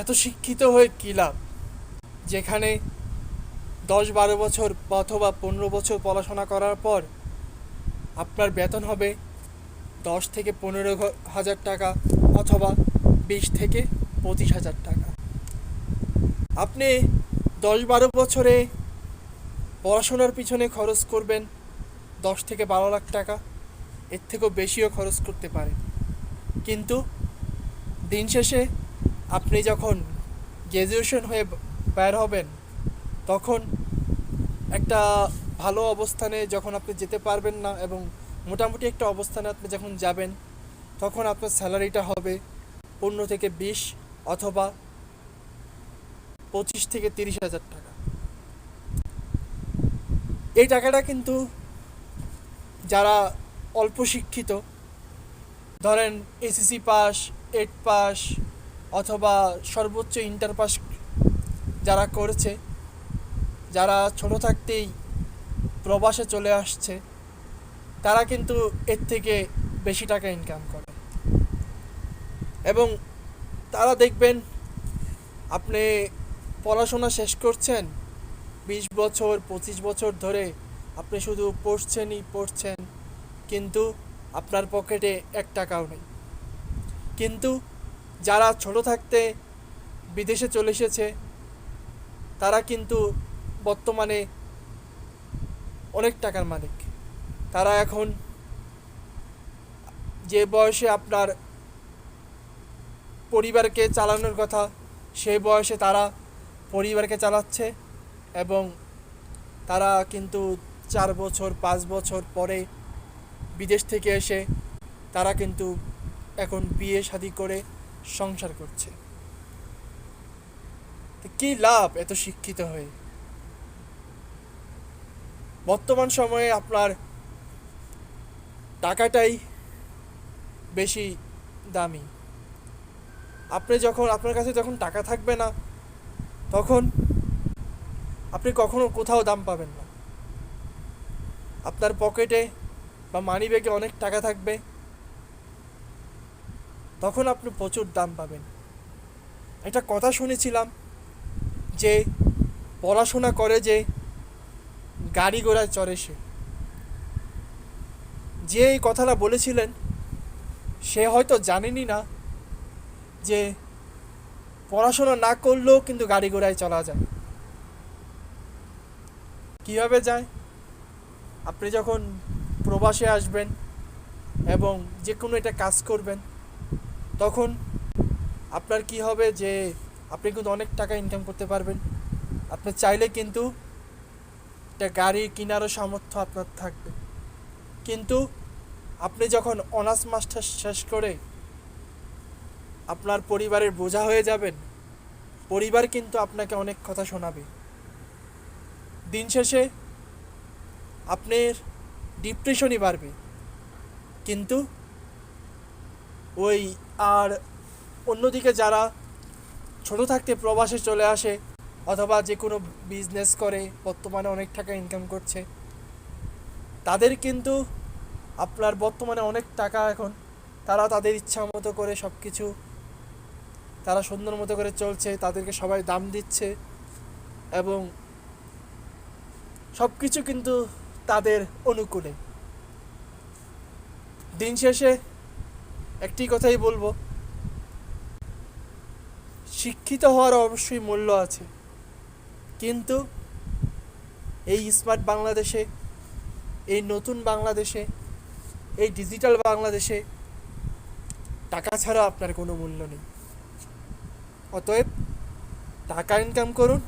এত শিক্ষিত হয়ে কী লাভ? যেখানে দশ বারো বছর অথবা পনেরো বছর পড়াশোনা করার পর আপনার বেতন হবে দশ থেকে পনেরো হাজার টাকা অথবা বিশ থেকে পঁচিশ হাজার টাকা। আপনি দশ বারো বছরে পড়াশোনার পিছনে খরচ করবেন দশ থেকে বারো লাখ টাকা, এর থেকেও বেশিও খরচ করতে পারেন। কিন্তু দিন শেষে আপনি যখন গ্র্যাজুয়েশন হয়ে বের হবেন, তখন একটা ভালো অবস্থানে যখন আপনি যেতে পারবেন না এবং মোটামুটি একটা অবস্থানে আপনি যখন যাবেন, তখন আপনার স্যালারিটা হবে পনেরো থেকে বিশ অথবা পঁচিশ থেকে তিরিশ হাজার টাকা। এই টাকাটা কিন্তু যারা অল্প শিক্ষিত, ধরেন এসএসসি পাস এইট পাস অথবা সর্বোচ্চ ইন্টার পাস যারা করেছে, যারা ছোট থাকতেই প্রবাসে চলে আসছে, তারা কিন্তু এর থেকে বেশি টাকা ইনকাম করে। এবং তারা দেখবেন, আপনি পড়াশোনা শেষ করছেন, বিশ বছর, পঁচিশ বছর ধরে আপনি শুধু পড়ছেনই পড়ছেন, কিন্তু আপনার পকেটে এক টাকাও নেই। কিন্তু যারা ছোট থাকতে বিদেশে চলে এসেছে, তারা কিন্তু বর্তমানে অনেক টাকার মালিক। তারা এখন যে বয়সে আপনার পরিবারকে চালানোর কথা সেই বয়সে তারা পরিবারকে চালাচ্ছে এবং তারা কিন্তু চার বছর, পাঁচ বছর পরে বিদেশ থেকে এসে তারা কিন্তু এখন বিয়ে শাদি করে সংসার করছে। কী লাভ এত শিক্ষিত হয়ে? বর্তমান সময়ে আপনার টাকাটাই বেশি দামি। আপনি যখন, আপনার কাছে যখন টাকা থাকবে না, তখন আপনি কখনো কোথাও দাম পাবেন না। আপনার পকেটে বা মানি ব্যাগে অনেক টাকা থাকবে। তখন আপনি প্রচুর দাম পাবেন। একটা কথা শুনেছিলাম যে পড়াশোনা করে যে গাড়ি ঘোড়ায় চড়ে সে। যে এই কথাটা বলেছিলেন, সে হয়তো জানেনই না যে পড়াশোনা না করলেও কিন্তু গাড়ি ঘোড়ায় চলা যায়। কীভাবে যায়? আপনি যখন প্রবাসে আসবেন এবং যে কোনো একটা কাজ করবেন তখন আপনার কি হবে যে আপনি কিন্তু অনেক টাকা ইনকাম করতে পারবেন। আপনি চাইলে কিন্তু একটা গাড়ি কেনারও সামর্থ্য আপনার থাকবে। কিন্তু আপনি যখন অনার্স মাস্টার শেষ করে আপনার পরিবারের বোঝা হয়ে যাবেন, পরিবার কিন্তু আপনাকে অনেক কথা শোনাবে। দিন শেষে আপনার ডিপ্রেশনই বাড়বে। কিন্তু ওই আর অন্যদিকে যারা ছোট থাকতে প্রবাসে চলে আসে অথবা যে কোনো বিজনেস করে, বর্তমানে অনেক টাকা ইনকাম করছে, তাদের কিন্তু আপনার বর্তমানে অনেক টাকা এখন। তারা তাদের ইচ্ছা মতো করে সব কিছু তারা সুন্দর মতো করে চলছে, তাদেরকে সবাই দাম দিচ্ছে এবং সব কিছু কিন্তু তাদের অনুকূলে। দিন শেষে একটি কথাই বলব। শিক্ষিত হওয়ার অবশ্যই মূল্য আছে। কিন্তু এই স্মার্ট বাংলাদেশে, এই নতুন বাংলাদেশে, এই ডিজিটাল বাংলাদেশে টাকা ছাড়া আপনার কোনো মূল্য নেই। অতএব টাকা ইনকাম করুন